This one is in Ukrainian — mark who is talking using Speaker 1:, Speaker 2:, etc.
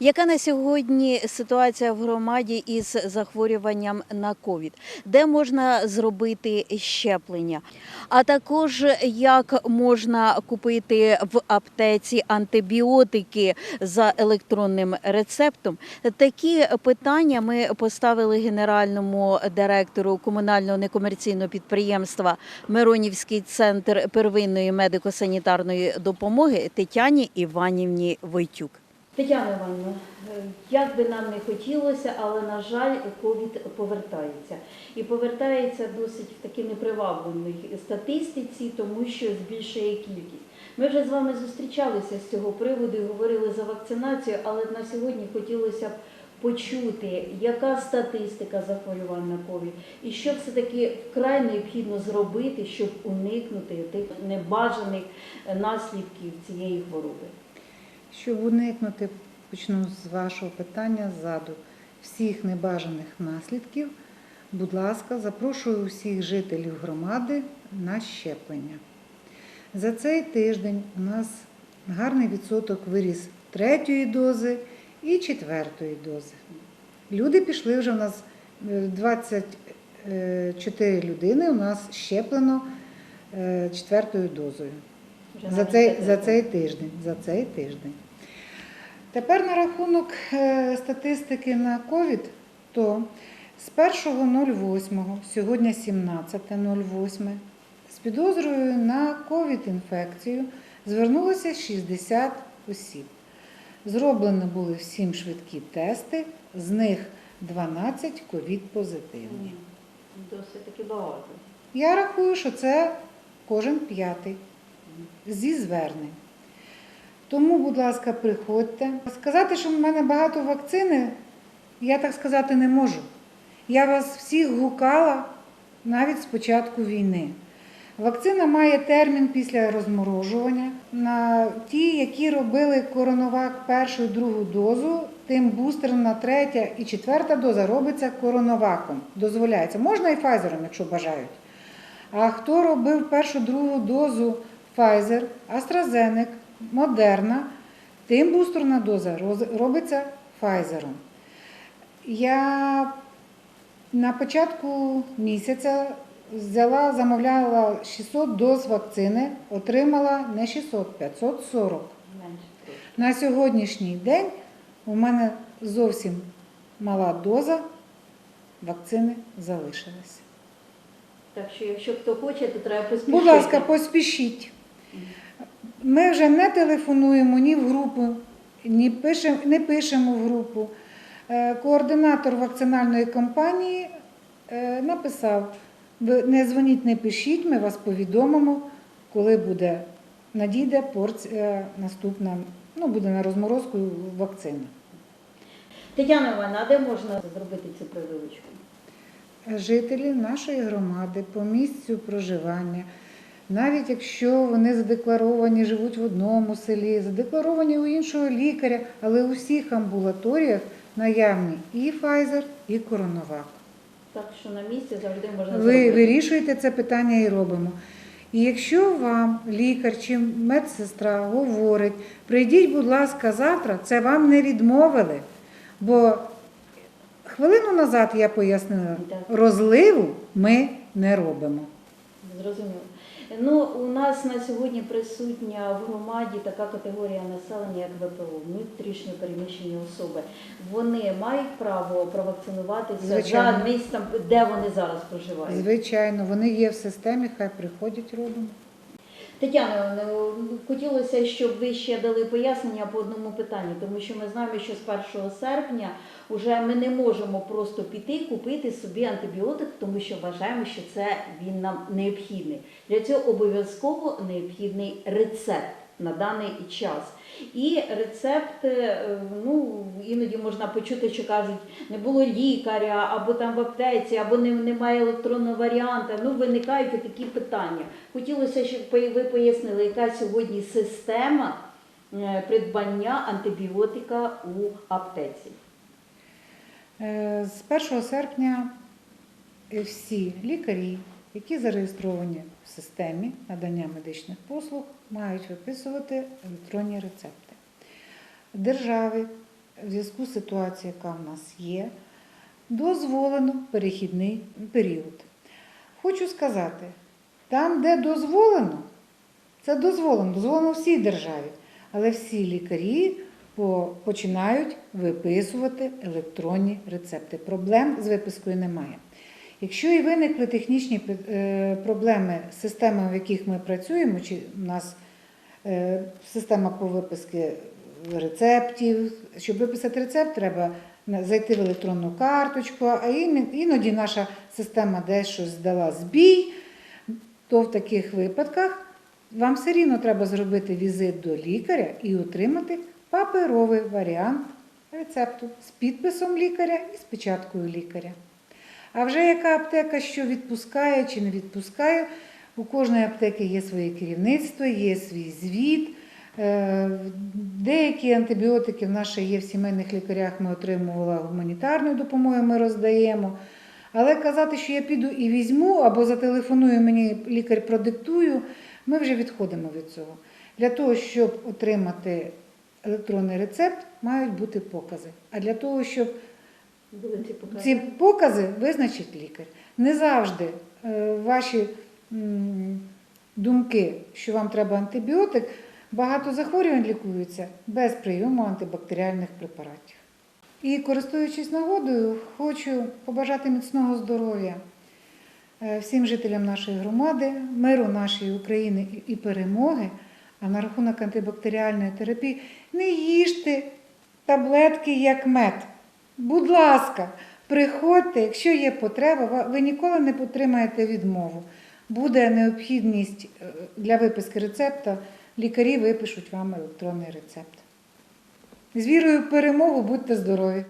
Speaker 1: Яка на сьогодні ситуація в громаді із захворюванням на ковід? Де можна зробити щеплення? А також як можна купити в аптеці антибіотики за електронним рецептом? Такі питання ми поставили генеральному директору комунального некомерційного підприємства Миронівський центр первинної медико-санітарної допомоги Тетяні Іванівні Войтюк. Тетяна Івановна, е, як би нам не хотілося, але на жаль, ковід повертається. І повертається досить в такій непривабливій статистиці, тому що збільшує кількість. Ми вже з вами зустрічалися з цього приводу і говорили за вакцинацію, але на сьогодні хотілося б почути, яка статистика захворювань на ковід, і що все-таки вкрай необхідно зробити, щоб уникнути тих небажаних наслідків цієї хвороби.
Speaker 2: Щоб уникнути, почну з вашого питання ззаду, всіх небажаних наслідків, будь ласка, запрошую усіх жителів громади на щеплення. За цей тиждень у нас гарний відсоток виріс третьої дози і четвертої дози. Люди пішли вже у нас е, 24 людини у нас щеплено е, четвертою дозою. За цей, за цей тиждень. За цей тиждень. Тепер на рахунок е, статистики на ковід, то з 1.08, сьогодні 17.08, з підозрою на ковід-інфекцію звернулося 60 осіб. Зроблені були всім швидкі тести, з них 12 ковід-позитивні.
Speaker 1: Досить таки багато.
Speaker 2: Я рахую, що це кожен п'ятий зі звернень. Тому, будь ласка, приходьте. Сказати, що в мене багато вакцини, я так сказати не можу. Я вас всіх гукала навіть з початку війни. Вакцина має термін після розморожування. На ті, які робили коронавак першу і другу дозу, тим бустерна третя і четверта доза робиться коронаваком. Дозволяється. Можна і файзером, якщо бажають. А хто робив першу другу дозу Pfizer, AstraZeneca, Moderna, тим бустерна доза робиться Pfizer. Я на початку місяця взяла, замовляла 600 доз вакцини, отримала не 600, 540.
Speaker 1: Менше.
Speaker 2: На сьогоднішній день у мене зовсім мала доза вакцини залишилася.
Speaker 1: Так що, якщо хто хоче, то треба поспішити.
Speaker 2: Будь ласка, поспішіть. Ми вже не телефонуємо ні в групу, ні пишем, не пишемо в групу. Е, Координатор вакцинальної кампанії е, написав: не дзвоніть, не пишіть, ми вас повідомимо, коли буде надійде порція наступна, ну буде на розморозку вакцина.
Speaker 1: Тетяна Івановна, а де можна зробити цю прививочку?
Speaker 2: жителі нашої громади по місцю проживання, навіть якщо вони задекларовані, живуть в одному селі, задекларовані у іншого лікаря, але у всіх амбулаторіях наявні і Pfizer, і Коронавак.
Speaker 1: Так що на місці завжди можна
Speaker 2: Ви
Speaker 1: зробити.
Speaker 2: вирішуєте це питання і робимо. І якщо вам лікар чи медсестра говорить, прийдіть, будь ласка, завтра, це вам не відмовили. Бо хвилину назад я пояснила, розливу ми не робимо.
Speaker 1: Зрозуміло. Ну, у нас на сьогодні присутня в громаді така категорія населення, як ВПО, внутрішньо переміщені особи. Вони мають право провакцинуватися
Speaker 2: Звичайно.
Speaker 1: за місцем, де вони зараз проживають.
Speaker 2: Звичайно, вони є в системі, хай приходять робимо.
Speaker 1: Тетяна, ну, хотілося, щоб ви ще дали пояснення по одному питанню, тому що ми знаємо, що з 1 серпня вже ми не можемо просто піти купити собі антибіотик, тому що вважаємо, що це він нам необхідний. Для цього обов'язково необхідний рецепт на даний час. І рецепт, е, ну іноді можна почути, що кажуть, не було лікаря, або там в аптеці, або немає електронного варіанта. Ну, виникають такі питання. Хотілося, щоб ви пояснили, яка сьогодні система е, придбання антибіотика у аптеці.
Speaker 2: Е, З 1 серпня всі лікарі, які зареєстровані в системі надання медичних послуг, мають виписувати електронні рецепти. Держави в зв'язку з ситуацією, яка в нас є, дозволено перехідний період. Хочу сказати, там, де дозволено, це дозволено, дозволено всій державі, але всі лікарі починають виписувати електронні рецепти. Проблем з випискою немає. Якщо і виникли технічні е, проблеми з системами, в яких ми працюємо, чи в нас е, система по виписки рецептів, щоб виписати рецепт, треба зайти в електронну карточку, а іноді наша система десь щось здала збій, то в таких випадках вам все рівно треба зробити візит до лікаря і отримати паперовий варіант рецепту з підписом лікаря і з печаткою лікаря. А вже яка аптека що відпускає чи не відпускає, у кожної аптеки є своє керівництво, є свій звіт. Е, Деякі антибіотики в нас є в сімейних лікарях, ми отримували гуманітарною допомогою, ми роздаємо. Але казати, що я піду і візьму, або зателефоную мені лікар продиктую, ми вже відходимо від цього. Для того, щоб отримати електронний рецепт, мають бути покази. А для того, щоб ці покази визначить лікар. Не завжди е, ваші думки, що вам треба антибіотик, багато захворювань лікуються без прийому антибактеріальних препаратів. І користуючись нагодою, хочу побажати міцного здоров'я е, всім жителям нашої громади, миру нашої України і перемоги. А на рахунок антибактеріальної терапії не їжте таблетки як мед. Будь ласка, приходьте, якщо є потреба, ви ніколи не потримаєте відмову. Буде необхідність е, для виписки рецепта, лікарі випишуть вам електронний рецепт. З вірою в перемогу, будьте здорові!